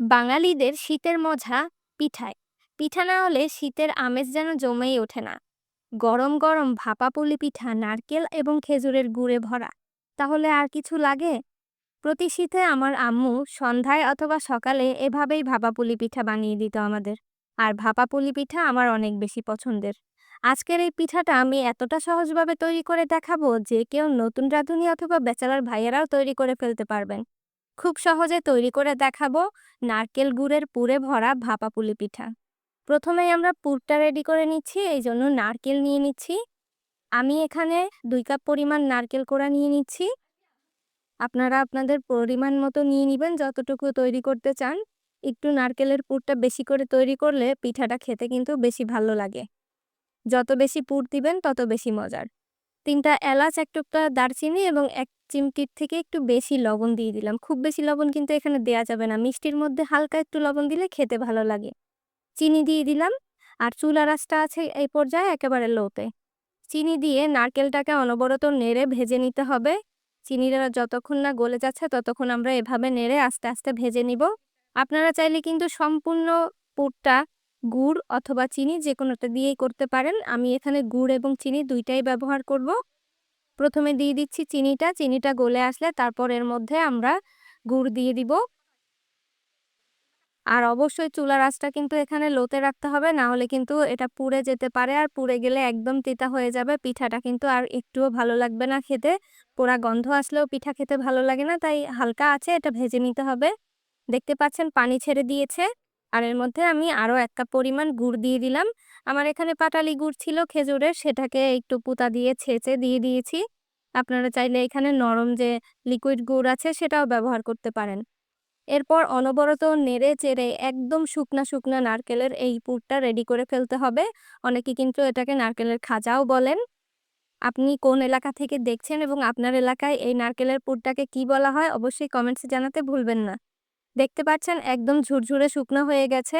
বাঙালিদের শীতের মজা পিঠায়। পিঠা না হলে শীতের আমেজ যেন জমেই ওঠে না। গরম গরম ভাপা পুলি পিঠা, নারকেল এবং খেজুরের গুড়ে ভরা, তাহলে আর কিছু লাগে? প্রতি শীতে আমার আম্মু সন্ধ্যায় অথবা সকালে এভাবেই ভাপা পুলি পিঠা বানিয়ে দিত আমাদের। আর ভাপা পুলি পিঠা আমার অনেক বেশি পছন্দের। আজকের এই পিঠাটা আমি এতটা সহজভাবে তৈরি করে দেখাবো যে কেউ নতুন রাঁধুনি অথবা বেচারার ভাইয়েরাও তৈরি করে ফেলতে পারবেন। খুব সহজে তৈরি করে দেখাবো নারকেল গুড়ের পুরে ভরা ভাপা পুলি পিঠা। প্রথমেই আমরা পুরটা রেডি করে নিচ্ছি এই জন্য নারকেল নিয়ে নিচ্ছি। আমি এখানে দুই কাপ পরিমাণ নারকেল কোড়া নিয়ে নিচ্ছি। আপনারা আপনাদের পরিমাণ মতো নিয়ে নেবেন, যতটুকু তৈরি করতে চান। একটু নারকেলের পুরটা বেশি করে তৈরি করলে পিঠাটা খেতে কিন্তু বেশি ভালো লাগে। যত বেশি পুর দিবেন, তত বেশি মজার। তিনটা এলাচ, এক টুকটা দারচিনি এবং এক চিমটির থেকে একটু বেশি লবণ দিয়ে দিলাম। খুব বেশি লবণ কিন্তু এখানে দেয়া যাবে না। মিষ্টির মধ্যে হালকা একটু লবণ দিলে খেতে ভালো লাগে। চিনি দিয়ে দিলাম। আর চুলা রাসটা আছে এই পর্যায়ে একেবারে লোতে। চিনি দিয়ে নারকেলটাকে অনবরত নেড়ে ভেজে নিতে হবে। চিনিটা যতক্ষণ না গলে যাচ্ছে ততক্ষণ আমরা এভাবে নেড়ে আস্তে আস্তে ভেজে নিব। আপনারা চাইলে কিন্তু সম্পূর্ণ পুরটা গুড় অথবা চিনি যে কোনোটা দিয়েই করতে পারেন। আমি এখানে গুড় এবং চিনি দুইটাই ব্যবহার করব। প্রথমে দিয়ে দিচ্ছি চিনিটা চিনিটা গলে আসলে তারপর এর মধ্যে আমরা গুড় দিয়ে দিব। আর অবশ্যই চুলার আঁচটা কিন্তু এখানে লোতে রাখতে হবে, না হলে কিন্তু এটা পুড়ে যেতে পারে আর পুড়ে গেলে একদম তিতা হয়ে যাবে। পিঠাটা কিন্তু আর একটুও ভালো লাগবে না খেতে। পোড়া গন্ধ আসলেও পিঠা খেতে ভালো লাগে না, তাই হালকা আছে, এটা ভেজে নিতে হবে। দেখতে পাচ্ছেন পানি ছেড়ে দিয়েছে। আর এর মধ্যে আমি আরও এক কাপ পরিমাণ গুড় দিয়ে দিলাম। আমার এখানে পাটালি গুড় ছিল খেজুরের, সেটাকে একটু পুতা দিয়ে ছেঁচে দিয়ে দিয়েছি। আপনারা চাইলে এখানে নরম যে লিকুইড গুড় আছে, সেটাও ব্যবহার করতে পারেন। এরপর অনবরত নেড়ে চেড়ে একদম শুকনা শুকনা নারকেলের এই পুরটা রেডি করে ফেলতে হবে। অনেকে কিন্তু এটাকে নারকেলের খাজাও বলেন। আপনি কোন এলাকা থেকে দেখছেন এবং আপনার এলাকায় এই নারকেলের পুরটাকে কি বলা হয়, অবশ্যই কমেন্টসে জানাতে ভুলবেন না। দেখতে পাচ্ছেন একদম ঝুরঝুরে শুকনো হয়ে গেছে।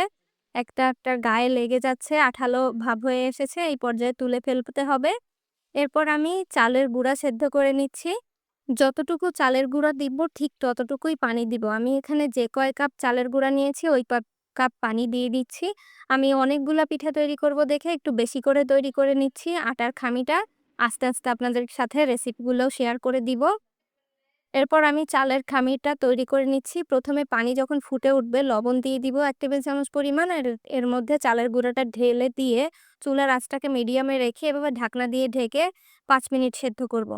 একটা একটা গায়ে লেগে যাচ্ছে, আঠালো ভাব হয়ে এসেছে, এই পর্যায়ে তুলে ফেলতে হবে। এরপর আমি চালের গুঁড়া সেদ্ধ করে নিচ্ছি। যতটুকু চালের গুঁড়া দিব, ঠিক ততটুকুই পানি দিব। আমি এখানে যে কয় কাপ চালের গুঁড়া নিয়েছি, ওই কাপ পানি দিয়ে দিচ্ছি। আমি অনেকগুলা পিঠা তৈরি করব দেখে একটু বেশি করে তৈরি করে নিচ্ছি। আটার খামিটা আস্তে আস্তে আপনাদের সাথে রেসিপিগুলোও শেয়ার করে দিব। এরপর আমি চালের খামিরটা তৈরি করে নিচ্ছি প্রথমে পানি যখন ফুটে উঠবে, লবণ দিয়ে দিব এক টেবিল চামচ পরিমাণ আর এর মধ্যে চালের গুঁড়াটা ঢেলে দিয়ে চুলার আঁচটাকে মিডিয়ামে রেখে এভাবে ঢাকনা দিয়ে ঢেকে পাঁচ মিনিট সেদ্ধ করব।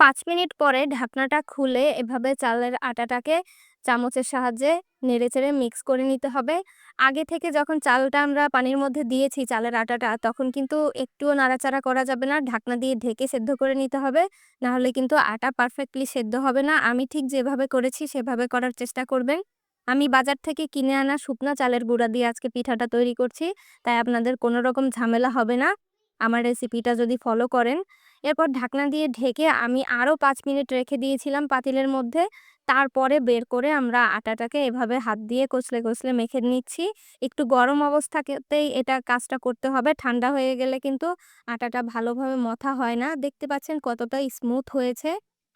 পাঁচ মিনিট পরে ঢাকনাটা খুলে এভাবে চালের আটাটাকে চামচের সাহায্যে নেড়েচেড়ে মিক্স করে নিতে হবে। আগে থেকে যখন চালটা আমরা পানির মধ্যে দিয়েছি চালের আটাটা, তখন কিন্তু একটুও নাড়াচাড়া করা যাবে না। ঢাকনা দিয়ে ঢেকে সেদ্ধ করে নিতে হবে। না হলে কিন্তু আটা পারফেক্টলি সেদ্ধ হবে না। আমি ঠিক যেভাবে করেছি সেভাবে করার চেষ্টা করবেন। আমি বাজার থেকে কিনে আনা শুকনো চালের গুঁড়া দিয়ে আজকে পিঠাটা তৈরি করছি, তাই আপনাদের কোনো রকম ঝামেলা হবে না। আমার রেসিপিটা যদি ফলো করেন এরপর ঢাকনা দিয়ে ঢেকে আমি আরও পাঁচ মিনিট রেখে দিয়েছিলাম পাতিলের মধ্যে। তারপরে বের করে আমরা আটাটাকে এভাবে হাত দিয়ে কচলে কচলে মেখে নিচ্ছি। একটু গরম অবস্থাতেই এটা কাজটা করতে হবে। ঠান্ডা হয়ে গেলে কিন্তু আটাটা ভালোভাবে মথা হয় না। দেখতে পাচ্ছেন কতটা স্মুথ হয়েছে।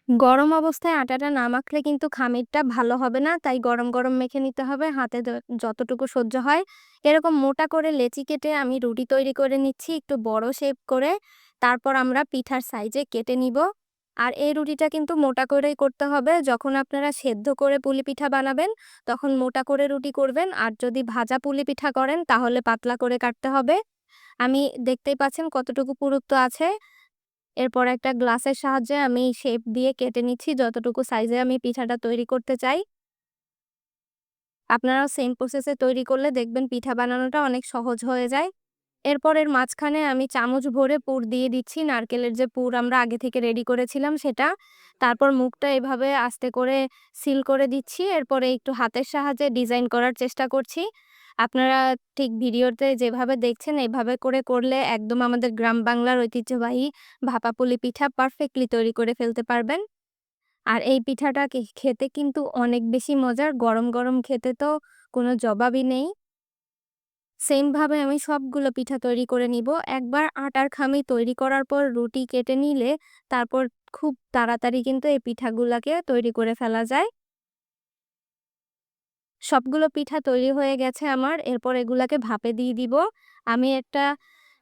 গরম অবস্থায় আটাটা না মাখলে কিন্তু খামিরটা ভালো হবে না। তাই গরম গরম মেখে নিতে হবে। হাতে যতটুকু সহ্য হয়। এরকম মোটা করে লেচি কেটে আমি রুটি তৈরি করে নিচ্ছি। একটু বড় শেপ করে। তারপর আমরা পিঠার সাইজে কেটে নিব। আর এই রুটিটা কিন্তু মোটা করেই করতে হবে। যখন আপনারা সেদ্ধ করে পুলি পিঠা বানাবেন, তখন মোটা করে রুটি করবেন। আর যদি ভাজা পুলি পিঠা করেন, তাহলে পাতলা করে কাটতে হবে। আমি দেখতেই পাচ্ছেন কতটুকু পুরুত্ব আছে। এরপর একটা গ্লাসের সাহায্যে আমি শেপ দিয়ে কেটে নিচ্ছি যতটুকু সাইজে আমি পিঠাটা তৈরি করতে চাই। আপনারাও সেম প্রসেসে তৈরি করলে দেখবেন পিঠা বানানোটা অনেক সহজ হয়ে যায়। এরপর এর মাঝখানে আমি চামচ ভরে পুর দিয়ে দিচ্ছি। নারকেলের যে পুর আমরা আগে থেকে রেডি করেছিলাম সেটা। তারপর মুখটা এভাবে আস্তে করে সিল করে দিচ্ছি। এরপরে একটু হাতের সাহায্যে ডিজাইন করার চেষ্টা করছি। আপনারা ঠিক ভিডিওতে যেভাবে দেখছেন এভাবে করে করলে একদম আমাদের গ্রাম বাংলার ঐতিহ্যবাহী ভাপাপুলি পিঠা পারফেক্টলি তৈরি করে ফেলতে পারবেন। আর এই পিঠাটা খেতে কিন্তু অনেক বেশি মজার। গরম গরম খেতে তো কোনো জবাবই নেই। সেমভাবে আমি সবগুলো পিঠা তৈরি করে নিব একবার আটার খামি তৈরি করার পর রুটি কেটে নিলে তারপর খুব তাড়াতাড়ি কিন্তু এই পিঠাগুলাকে তৈরি করে ফেলা যায় সবগুলো পিঠা তৈরি হয়ে গেছে আমার। এরপর এগুলাকে ভাপে দিয়ে দিব। আমি একটা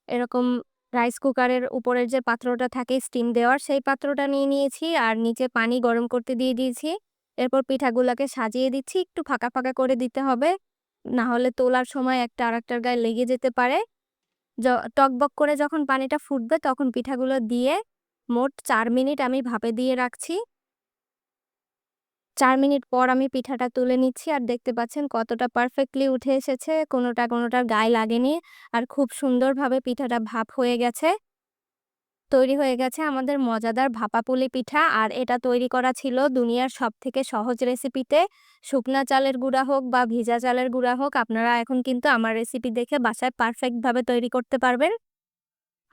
এরকম রাইস কুকারের উপরের যে পাত্রটা থাকে স্টিম দেওয়ার, সেই পাত্রটা নিয়ে নিয়েছি আর নিচে পানি গরম করতে দিয়ে দিয়েছি। এরপর পিঠাগুলাকে সাজিয়ে দিচ্ছি। একটু ফাঁকা, ফাঁকা করে দিতে হবে। না হলে তোলার সময় একটা আরেকটার গায়ে লেগে যেতে পারে। টগবগ করে যখন পানিটা ফুটবে তখন পিঠাগুলো দিয়ে মোট চার মিনিট আমি ভাপে দিয়ে রাখছি। চার মিনিট পর আমি পিঠাটা তুলে নিচ্ছি আর দেখতে পাচ্ছেন কতটা পারফেক্টলি উঠে এসেছে। কোনোটা, কোনোটার গায়ে লাগেনি। আর খুব সুন্দরভাবে পিঠাটা ভাপ হয়ে গেছে। তৈরি হয়ে গেছে আমাদের মজাদার ভাপা পুলি পিঠা। আর এটা তৈরি করা ছিল দুনিয়ার সব থেকে সহজ রেসিপিতে। শুকনা চালের গুঁড়া হোক বা ভিজা চালের গুঁড়া হোক, আপনারা এখন কিন্তু আমার রেসিপি দেখে বাসায় পারফেক্টভাবে তৈরি করতে পারবেন।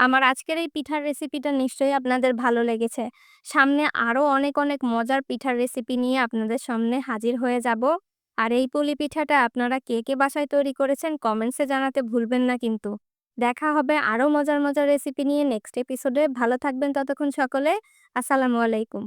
আমার আজকের এই পিঠার রেসিপিটা নিশ্চয়ই আপনাদের ভালো লেগেছে। সামনে আরও অনেক, অনেক মজার পিঠার রেসিপি নিয়ে আপনাদের সামনে হাজির হয়ে যাব। আর এই পুলি পিঠাটা আপনারা কে, কে বাসায় তৈরি করেছেন কমেন্টসে জানাতে ভুলবেন না কিন্তু। দেখা হবে আরও মজার, মজার রেসিপি নিয়ে নেক্সট এপিসোডে। ভালো থাকবেন ততক্ষণ সকলে। আসসালামু আলাইকুম।